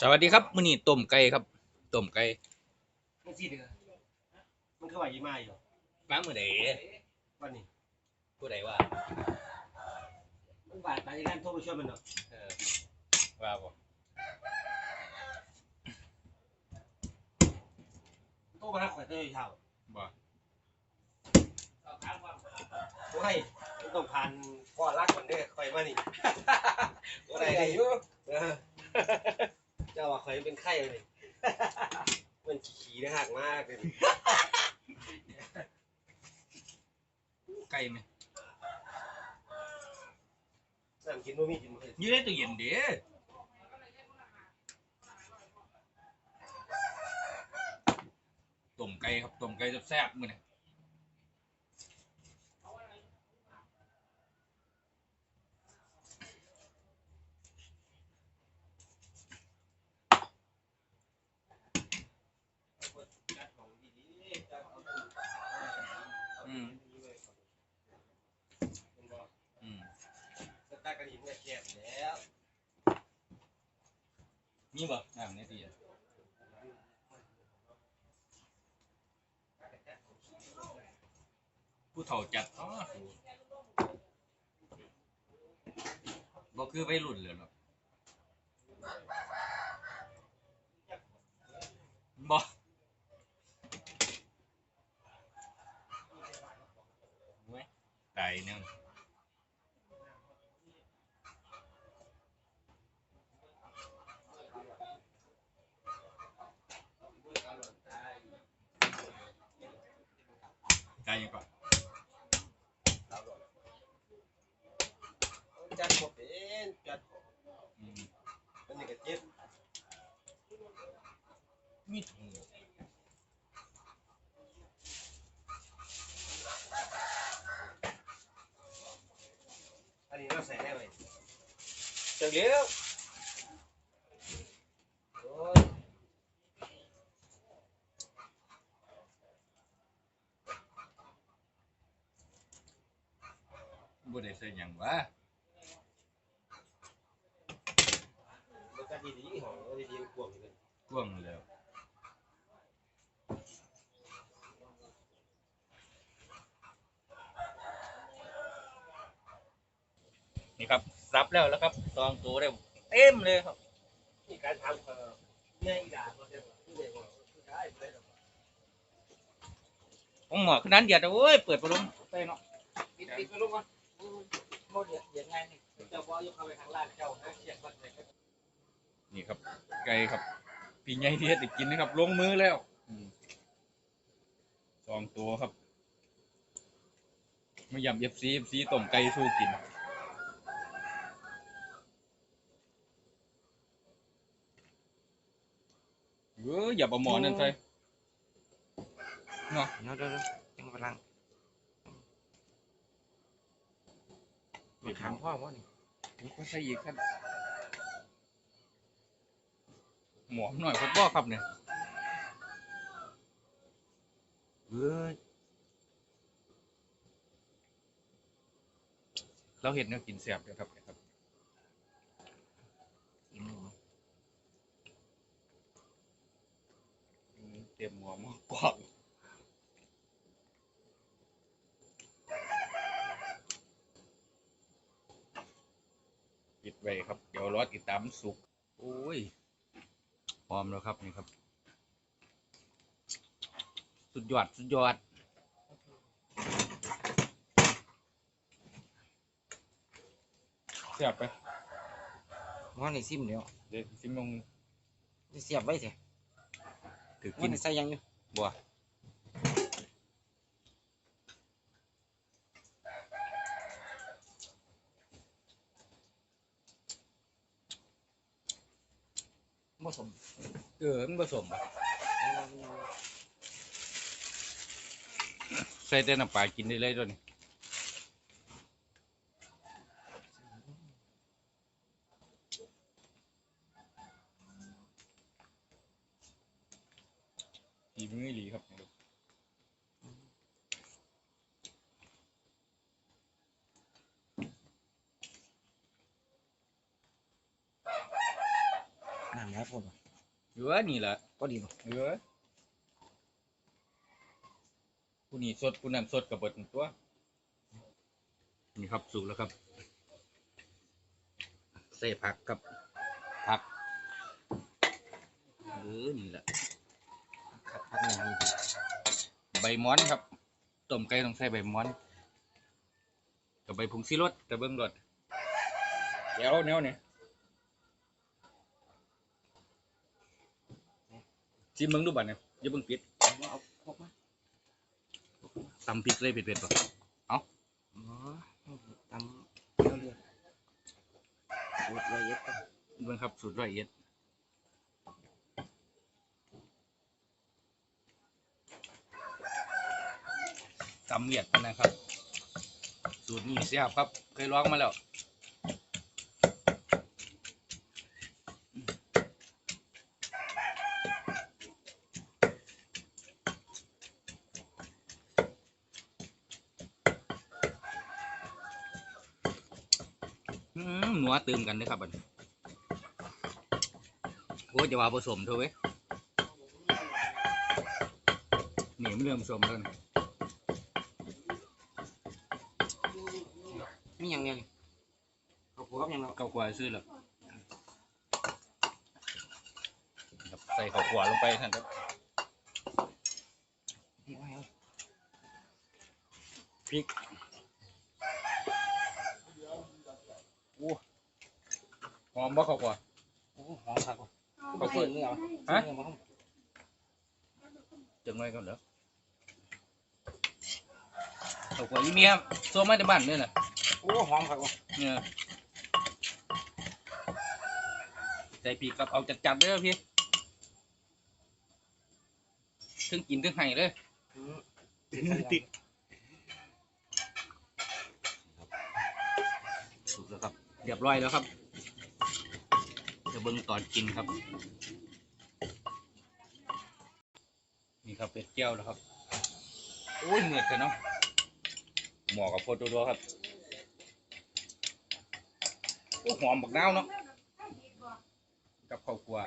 สวัสดีครับมื้อนี้ต้มไก่ครับต้มไก่มันสิเดือมันคือว่ายี่มาอยู่มามื้อใดวันนี้ผู้ใดว่ามันบาดตายงานโทรไปช่วยมันเนาะเออว่าบ่โทรมาหาข่อยเตยเช้าบ่โอ้ยมันต้องผ่านก่อนรักก่อนเด้อข่อยมานี่ บ่ได้ได้อยู่ เออเจ้าว่าข่อยเป็นไข้เลยมันขี้ได้หักมากเลยไก่ไหมน้ำกินบ่มีกินบ่เคยอยู่ในตู้เย็นเด้ต้มไก่ครับต้มไก่แซ่บๆมื้อนี้ จัดของดีๆจัดเอาตู้ อืม เป็นบ่ อืม สตาร์กระดิ่งเนี่ยแคบแล้ว มีบ่น้ำในตู้เย็นผู้เฒ่าจัดอ๋อบ่คือวัยรุ่นเลยหรอกบ่เว้ตายหนึง ตายยังก่อน จัดบ่เป็นจัด อืม มันนี่ก็เจ็บ มีถุง อันนี้เราใส่ได้ไหม จังเลี้ยวโอ้ย บ่ได้ใส่หยังวะ มันก็ดีๆหอมก็ดีๆกวงเลย กวางแล้วนี่ค รับแล้วแล้วครับตองตัวได้เต็มเลยครับมีการทำเอ่อแม่อีด่าก็จะที่เด็กว่าได้ไปหรอกผมหมอขนาดเดียดโอ้ยเปิดพัดลมไปเนาะปิดปิดไปลูกก่อนโมเดียยังไงนี่เจ้าบอยกเข้าไปข้างล่างเจ้าเสียงบัดเลยนี่ครับไก่ครับพี่ใหญ่ที่เฮ็ดให้กินนะครับลงมือแล้วสองตัวครับมายำเอฟซีเอฟซีต้มไก่สู้กิน เอออย่าประหมอนั่นใส่เนาะเนาะเดี๋ยวๆยังกำลังนี่คถารัมบพ่อว่านี่ก็ใส่อีกครับหมอมหน่อยครับบ่ครับเนี่ยเอ้ยเราเห็นเนี่ยกินแซ่บเลยครับเนี่ยครับ อิ่มหมู อืม เตรียมหมอมากวางปิดไว้ครับ เดี๋ยวรอติดตามสุกโอ้ยพร้อมแล้วครับนี่ครับ สุดยอด สุดยอดเสียบไปว่านี่ซิมเดี๋ยวเดี๋ยวซิมลงจะเสียบไว้สิถือ ว่ากินนี่ใส่ยังอยู่บัวผสมเออมันผสมอะใส่แต่น้ำปลากินได้เลยตัวนี้ ดีมือหลีครับน้ำแล้วพ่นบ่เยอะนี่แหละก็ดีบ่เยอะผู้นี้สดผู้นั้นสดกับเบิดตัว นี่ครับสุกแล้วครับใส่ผักกับผักเออนี่แหละ ใบม้อนครับต้มไก่ต้องใส่ใบม้อนกับใบผงซีรสแต่เบิ้งรสเดี๋ยวเนี้ยเนี่ยชิมเบิ้งดูบัดเนี่ยอย่าเบิ้งปิดเอามาเอาพกมาตำพริกเลยเผ็ดๆป่ะอ๋อตำเกลือเลือดสูตรละเอียดก่อนเบิ้งครับสูตรร้อยเอ็ด ตำเลียดนะครับ สูตรนี้แซ่บครับ เคยลองมาแล้วหนัวตื่มกันเลยครับบันโอ้จะว่าผสมเถอะเว้ยนี่มันเริ่มผสมแล้วนะ มีอย่างเนี้ยนี่เอาผัวกับหยังเราข้าวคั่วซื้อแล้วครับใส่ข้าวคั่วลงไปท่านครับนี่เอาให้เอาพริกโอ้หอมบ่ข้าวคั่วโอ้หอมครับข้าวคั่วเนื้อเอาฮะ เนื้อมาห้องจังไรกันเหรอข้าวคั่วอีเมียตัวมาจากบ้านเนี่ยน่ะ โอ้หอมครับว่ะเนี่ยใจปีกกับเอาจัดๆเลยอะพี่ถึงกินถึงไห้เลยอืมติดสุกแล้วครับ เรียบร้อยแล้วครับ จะเบิ่งตอนกินครับ นี่ครับเป็ดเจียวแล้วครับ โอ้ยเหนื่อยกันเนาะหมอกับโพดตัวๆครับ โอ้หอมบักนาวเนาะกับข้าวคั่ว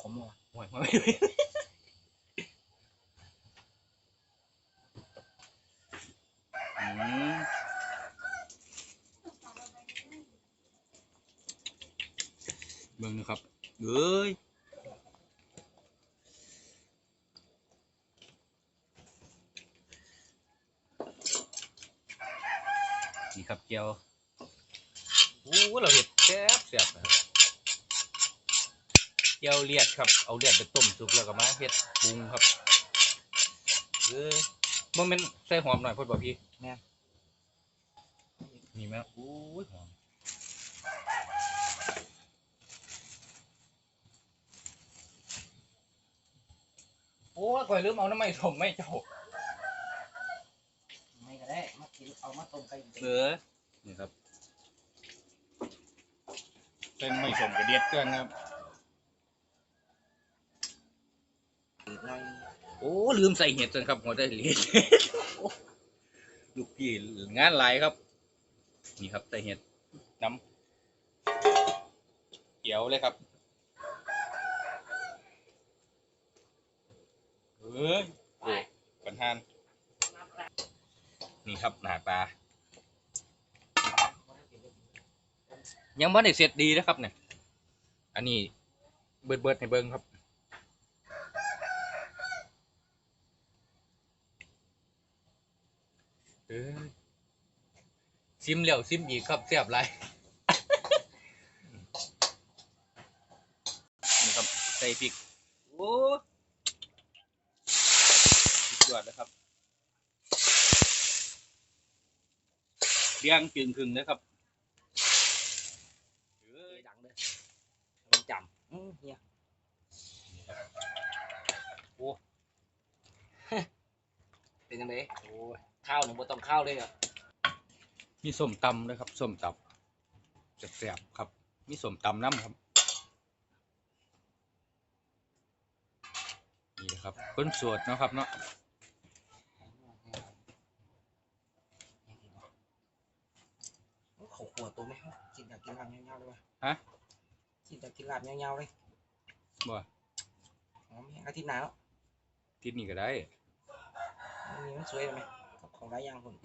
ขมว่ะห่วยมาอืมเบิ่งนะครับเอ้ยนี่ ครับเจียวโอ้เราเห็ดแซ่บแซ่บนะครับเจียวเลียดครับเอาเลียดไปต้มสุกแล้วก็มาเฮ็ดปรุงครับเอ้ยมันเป็นใส่หอมหน่อยพอดบ่พี่แม่นมีไหมโอ้ยหอมโอ้ยก่อยลืมเอาน้ำไม่สมไม่เจ้า ไม่ก็ได้มากิน เอามาต้มไก่เออนี่ครับเป็นไม่สมกระเดียดเกินครับหน่อยโอ้ลืมใส่เห็ดจนครับหัวใจเหลียดลูกพี่งานหลายครับ นี่ครับใส่เห็ดน้ำเกี่ยวเลยครับเอ้ยโอ้ปัญหาน นี่ครับหน้าตา ยังไม่ได้เสร็จดีนะครับเนี่ย อันนี้เบิดเบิดๆให้เบิ้งครับเออซิมเหลียวซิมอีกครับเสียบไรนี่ครับใส่พริก โอ้สุดยอดนะครับ เลี้ยงจึงครึ่งนะครับเอ้ยดังเลยมันจำอืมเฮียโอ้เป็นยังไงโอ้ยข้าวหนึ่งบ่ต้องข้าวเลยอะมีส้มตำด้วยครับส้มตำแซ่บๆครับ มีส้มตำน้ำครับนี่นะครับคนโสวดเนาะครับเนาะ เขาขวดตัวไหมกินอยากกินลาบยาวๆเลยว่ะ ฮะ กินอยากกินลาบยาวๆเลย บ่ หอมแห้งอาทิตย์หน้าแล้ว ทิศนี้ก็ได้ มันมีมันสวยเลยไหมกับของหลายอย่างคน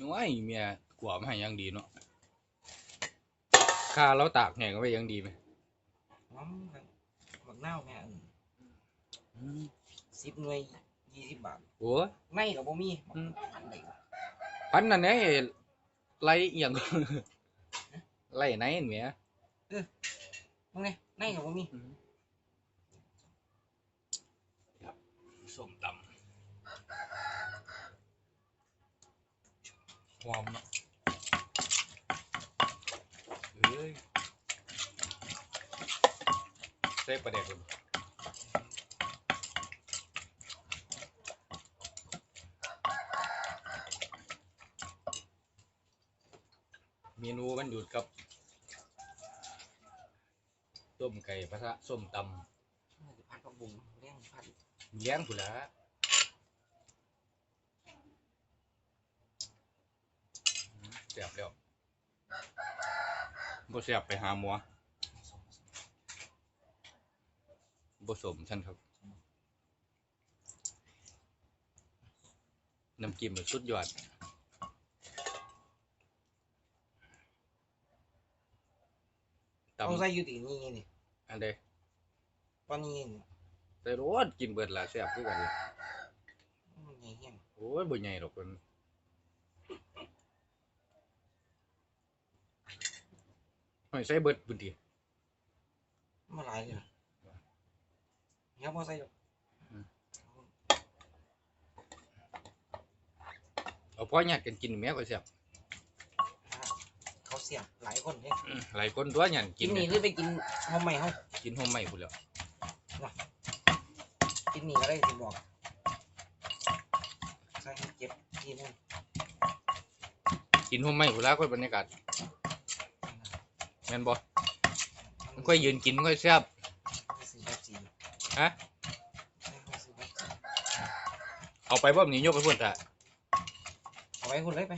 น้อยเมียกลัวมาให้อยังดีเนาะค่าเราตากแห้งไว้อยังดีไหม หอมครับบักนาวแม่สิบหน่วยยี่สิบบาท โอ้ย ในกับบ่มี อืม อันใดว ะพันนั่นไงไล่อหย่างไล่ไหนเมียมึงไงในกับบ่มีส้มตำหอมเนาะเอ้ยใส่ปลาแดกก่อน มนูมันหยุดกับต้มไก่พะทะส้มตำพัดกระบุงเลี้ยงพัดเลี้ยงผู้นละเสียบแล้วบ่เสียบไปหาหมอบ่สมฉันครับน้ำจิ้มแบบสุดยอด เอาใส่อยู่ตีนี่นี่ำอันใดตอนนี้นี่ใส่รสกินเบิดละเสียบคือกันเลยมันใหญ่แห้งโอ้ยบ่ใหญ่หรอกมันไม่ใส่เบิดพื้นที่มาหลายเลยนะเงี้ยพอใส่ดอกเอาพ่อญาติกันกินแม่ก็เสียบเขาเสียบหลายคนเนี่ยอืมหลายคนตัวญาติกิกินนนี่แม่หรือไปกินหอมใหม่เขากินหอมใหม่พุ่นแหล้วกินนี่ก็ได้สิบอกใส่ให้เก็บทีนึงกินหอมใหม่พุ่นแหล้วค่อยบรรยากาศแม่นบ่มันค่อยยืนกินค่อยแซ่บ ซื้อแบบสีฮะซื้อแบบสีเอาไปบ่นี้ยกไปพุ่นซะเอาไว้คุณเลยไป